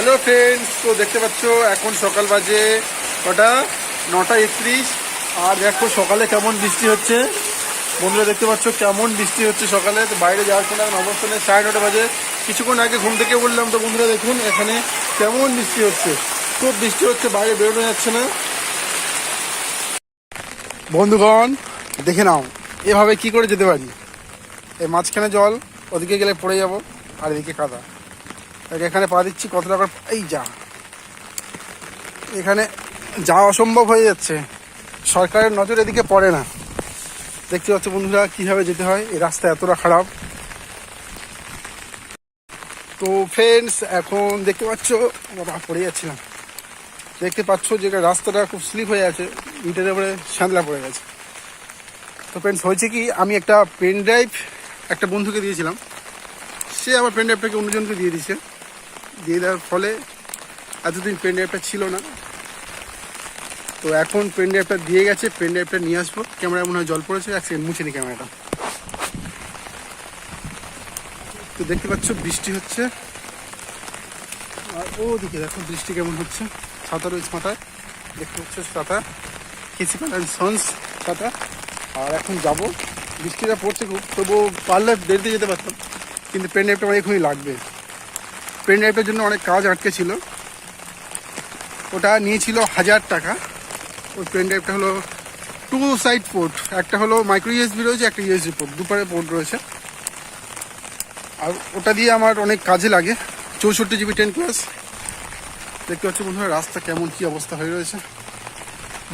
Hello friends তো দেখতে পাচ্ছ, এখন সকাল বাজে কটা? নটা একত্রিশ। আর দেখো সকালে কেমন বৃষ্টি হচ্ছে। বন্ধুরা, দেখতে পাচ্ছ কেমন বৃষ্টি হচ্ছে সকালে। তো বাইরে যাওয়ার কোনো এখন অবস্থা নেই। সাড়ে নটা বাজে। কিছুক্ষণ আগে ঘুম থেকে বললাম তো বন্ধুরা, দেখুন এখানে কেমন বৃষ্টি হচ্ছে। খুব বৃষ্টি হচ্ছে, বাইরে বেরোনো যাচ্ছে না। বন্ধুগণ, দেখে নাও, এভাবে কি করে যেতে পারি? এই মাঝখানে জল, ওদিকে গেলে পড়ে যাব, আর এদিকে কাদা। এখানে পা দিচ্ছি কত টাকা এই যা। এখানে যাওয়া অসম্ভব হয়ে যাচ্ছে, সরকারের নজর এদিকে পড়ে না। দেখতে পাচ্ছ বন্ধুরা, কীভাবে যেতে হয়, এই রাস্তা এতটা খারাপ। তো ফ্রেন্ডস এখন দেখতে পাচ্ছ বাবা পড়ে যাচ্ছিলাম। দেখতে পাচ্ছ যে রাস্তাটা খুব স্লিপ হয়ে আছে, ইটের উপরে শ্যাঁতলা পড়ে গেছে। তো ফ্রেন্ডস হয়েছে কি, আমি একটা পেন ড্রাইভ একটা বন্ধুকে দিয়েছিলাম। সে আবার পেন ড্রাইভটাকে অন্যজনকে দিয়ে দিয়েছে। দিয়ে দেওয়ার ফলে এতদিন পেন ড্রাইভটা ছিল না। তো এখন পেন ড্রাইভটা দিয়ে গেছে পেন ড্রাইভটা নিয়ে আসব। ক্যামেরা মনে হয় জল পড়েছে, এক সেকেন্ড মুছে নি ক্যামেরাটা। তো দেখতে পাচ্ছ, বৃষ্টি হচ্ছে। আর ওদিকে দেখো, বৃষ্টি কেমন হচ্ছে। ছাতা রয়েছে মাথায়। দেখতে পাচ্ছ, ছাতা। কিসিকাল অ্যান্ড সন্স ছাতা। আর এখন যাব। বৃষ্টিটা পড়ছে খুব, তবুও পারলে দেরিতে যেতে পারতাম। কিন্তু পেন ড্রাইভটা আমার এখনই লাগবে। পেন ড্রাইভটার জন্য অনেক কাজ আটকে ছিল। ওটা নিয়েছিল হাজার টাকা। ওই পেন ড্রাইভটা হলো টু সাইড পোর্ট একটা হলো মাইক্রো ইউএসবি রয়েছে, একটা ইউএসবি পোর্ট দুপারে পোর্ট রয়েছে। আর ওটা দিয়ে আমার অনেক কাজে লাগে। চৌষট্টি জিবি টেন প্লাস দেখতে পাচ্ছ বন্ধুরা, রাস্তা কেমন, কি অবস্থা হয়ে রয়েছে।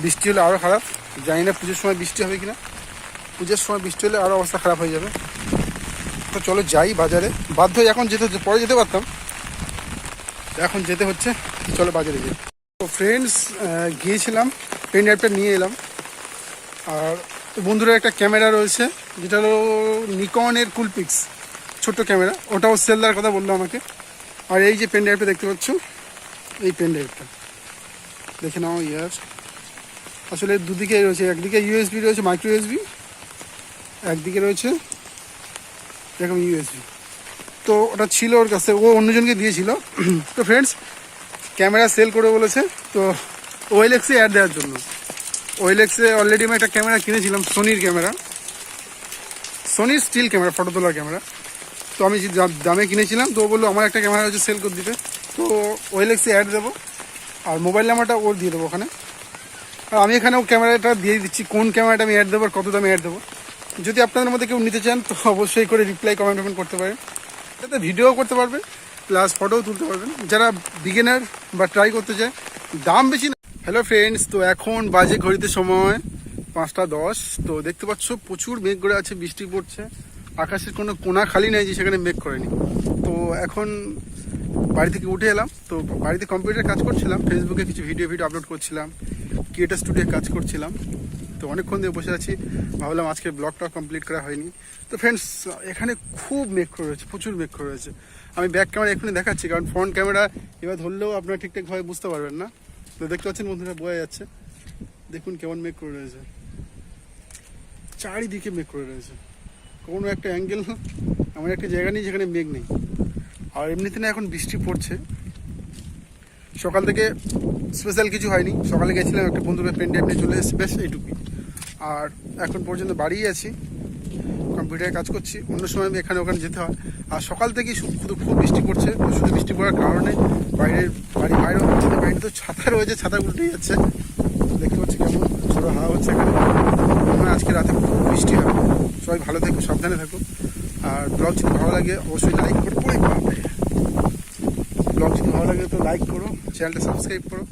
বৃষ্টি হলে আরও খারাপ। জানি না পুজোর সময় বৃষ্টি হবে কিনা। পুজোর সময় বৃষ্টি হলে আরও অবস্থা খারাপ হয়ে যাবে। তো চলো যাই বাজারে। বাধ্য হয়ে এখন যেতে, পরে যেতে পারতাম। এখন যেতে হচ্ছে। চলো বাজারে যাই। তো ফ্রেন্ডস গিয়েছিলাম পেন ড্রাইভটা নিয়ে এলাম। আর বন্ধুরা, একটা ক্যামেরা রয়েছে, যেটা হলো নিকনের কুলপিক্স ছোট্ট ক্যামেরা, ওটাও সেল দেওয়ার কথা বলল আমাকে। আর এই যে পেন ড্রাইভটা দেখতে পাচ্ছ, এই পেন ড্রাইভটা দেখে নাও, ইয়ার। আসলে দুদিকে রয়েছে, একদিকে ইউএসবি রয়েছে মাইক্রো ইউএসবি একদিকে রয়েছে, এরকম ইউএসবি তো ওটা ছিল ওর কাছে, ও অন্যজনকে দিয়েছিল। তো ফ্রেন্ডস ক্যামেরা সেল করে বলেছে, তো ওয়েলেক্সে অ্যাড দেওয়ার জন্য। ওয়েলেক্সে অলরেডি আমি একটা ক্যামেরা কিনেছিলাম সোনির ক্যামেরা সোনির স্টিল ক্যামেরা ফটো তোলার ক্যামেরা তো আমি দামে কিনেছিলাম, তো ও বলল, আমার একটা ক্যামেরা হচ্ছে সেল করে দিবে তো ওয়েলেক্সে অ্যাড দেবো, আর মোবাইল নাম্বারটা ওর দিয়ে দেবো ওখানে। আর আমি এখানেও ক্যামেরাটা দিয়ে দিচ্ছি, কোন ক্যামেরাটা আমি অ্যাড দেবো আর কত দামে অ্যাড দেবো। যদি আপনাদের মধ্যে কেউ নিতে চান, তো অবশ্যই করে রিপ্লাই কমেন্ট কমেন্ট করতে পারেন। যাতে ভিডিও করতে পারবেন প্লাস ফটোও তুলতে পারবেন যারা বিগিনার বা ট্রাই করতে চায়, দাম বেশি না। হ্যালো ফ্রেন্ডস তো এখন বাজে ঘড়িতে সময় পাঁচটা দশ। তো দেখতে পাচ্ছ, প্রচুর মেঘ করে আছে, বৃষ্টি পড়ছে। আকাশের কোনো কোনা খালি নেই যে সেখানে মেঘ করেনি। তো এখন বাড়ি থেকে উঠে এলাম। তো বাড়িতে কম্পিউটার কাজ করছিলাম ফেসবুকে কিছু ভিডিও ভিডিও আপলোড করছিলাম। ক্রিয়েটার স্টুডিও কাজ করছিলাম। তো অনেকক্ষণ দিয়ে বসে আছি। ভাবলাম আজকে ব্লগটা কমপ্লিট করা হয়নি। তো ফ্রেন্ডস এখানে খুব মেঘ রয়েছে, প্রচুর মেঘ রয়েছে। আমি ব্যাক ক্যামেরা এক্ষুনি দেখাচ্ছি, কারণ ফ্রন্ট ক্যামেরা এবার ধরলেও আপনারা ঠিকঠাকভাবে বুঝতে পারবেন না। তো দেখতে পাচ্ছেন বন্ধুরা, বোঝা যাচ্ছে। দেখুন কেমন মেঘ করে রয়েছে। চারিদিকে মেঘ করে রয়েছে। কোনো একটা অ্যাঙ্গেল এমন একটা জায়গা নেই যেখানে মেঘ নেই। আর এমনিতে না এখন বৃষ্টি পড়ছে। সকাল থেকে স্পেশাল কিছু হয়নি। সকালে গেছিলাম, একটা বন্ধুকে পেন ড্রাইভ নিয়ে চলে এসেছে বেশ এইটুকুই। আর এখন পর্যন্ত বাড়িই আছি। কম্পিউটারে কাজ করছি। অন্য সময় আমি এখানে ওখানে যেতে হয়। আর সকাল থেকেই শুধু খুব বৃষ্টি পড়ছে। শুধু বৃষ্টি পড়ার কারণে বাইরের বাড়ি বাইরে হচ্ছে বাইরে তো ছাতা রয়েছে, ছাতা উল্টেই যাচ্ছে। দেখতে পাচ্ছি কেমন ছোটো হাওয়া হচ্ছে এখানে। মনে আজকে রাতে খুব বৃষ্টি হবে। সবাই ভালো থেকো, সাবধানে থাকো। আর ব্লগ যদি ভালো লাগে, অবশ্যই লাইক করো। ব্লগ যদি ভালো লাগে তো লাইক করো, চ্যানেলটা সাবস্ক্রাইব করো।